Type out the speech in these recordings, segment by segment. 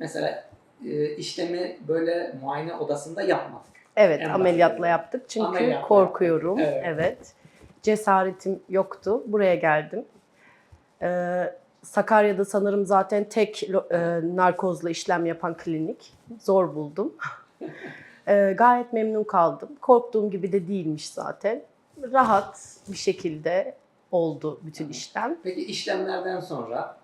Mesela e, işlemi böyle muayene odasında yapmadık. Evet, En ameliyatla yaptık çünkü Ameliyatla korkuyorum. Evet. evet. Cesaretim yoktu. Buraya geldim. Ee, Sakarya'da sanırım zaten tek e, narkozla işlem yapan klinik. Zor buldum. Ee, gayet memnun kaldım. Korktuğum gibi de değilmiş zaten. Rahat bir şekilde oldu bütün işlem. Peki işlemlerden sonra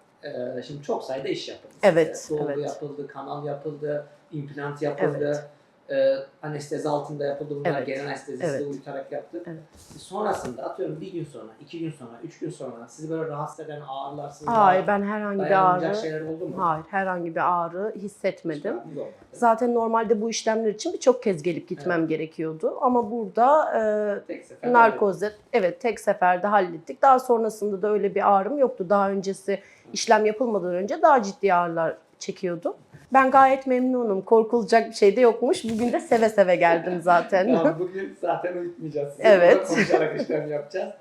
e, şimdi çok sayıda iş yapıldı. Evet. Dolgu evet. yapıldı, kanal yapıldı, implant yapıldı. E, anestezi altında yapıldı. Bunlar Evet, genel anestezisi evet. uyutarak yaptık. Evet. Sonrasında atıyorum bir gün sonra, iki gün sonra, üç gün sonra sizi böyle rahatsız eden ağrılar, Hayır ben herhangi bir ağrı, şeyler oldu mu? hayır herhangi bir ağrı hissetmedim. Zaten normalde bu işlemler için birçok kez gelip gitmem gerekiyordu. Ama burada e, narkozla evet tek seferde hallettik. Daha sonrasında da öyle bir ağrım yoktu. Daha öncesi işlem yapılmadan önce daha ciddi ağrılar çekiyordum. Ben gayet memnunum. Korkulacak bir şey de yokmuş. Bugün de seve seve geldim zaten. Tamam, bugün zaten uyutmayacağız sizi. Evet. Konuşarak işlem yapacağız.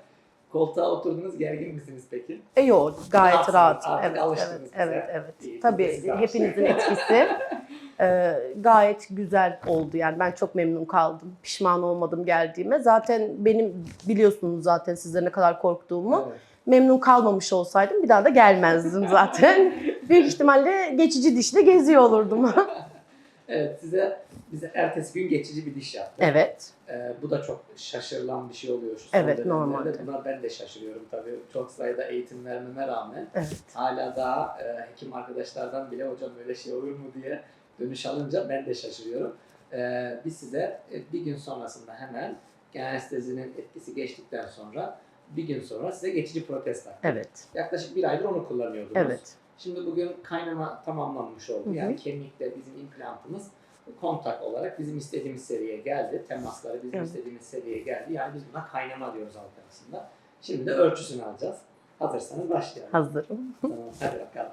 Koltuğa oturdunuz gergin misiniz peki? E yok gayet Rahatsınız, rahat. artık Evet, alıştınız evet, bize. evet, evet. İyi, Tabii hepinizin etkisi e, gayet güzel oldu. Yani ben çok memnun kaldım. Pişman olmadım geldiğime. Zaten benim biliyorsunuz zaten sizlere ne kadar korktuğumu. Evet. Memnun kalmamış olsaydım bir daha da gelmezdim zaten. Büyük ihtimalle geçici dişle geziyor olurdum. Evet size bize ertesi gün geçici bir diş yaptık. evet. Ee, bu da çok şaşırılan bir şey oluyor şu Evet, normalde. Buna ben de şaşırıyorum tabii. Çok sayıda eğitim vermeme rağmen. Evet. Hala daha e, hekim arkadaşlardan bile hocam öyle şey olur mu diye dönüş alınca ben de şaşırıyorum. Ee, biz size e, bir gün sonrasında hemen genel anestezinin etkisi geçtikten sonra bir gün sonra size geçici protez. Evet. Yaklaşık bir aydır onu kullanıyordunuz. Evet. Şimdi bugün kaynama tamamlanmış oldu. Hı hı. Yani kemikle bizim implantımız kontak olarak bizim istediğimiz seviyeye geldi. Temasları bizim Evet. istediğimiz seviyeye geldi. Yani biz buna kaynama diyoruz halk arasında. Şimdi de ölçüsünü alacağız. Hazırsanız başlayalım. Hazırım. tamam, hadi bakalım.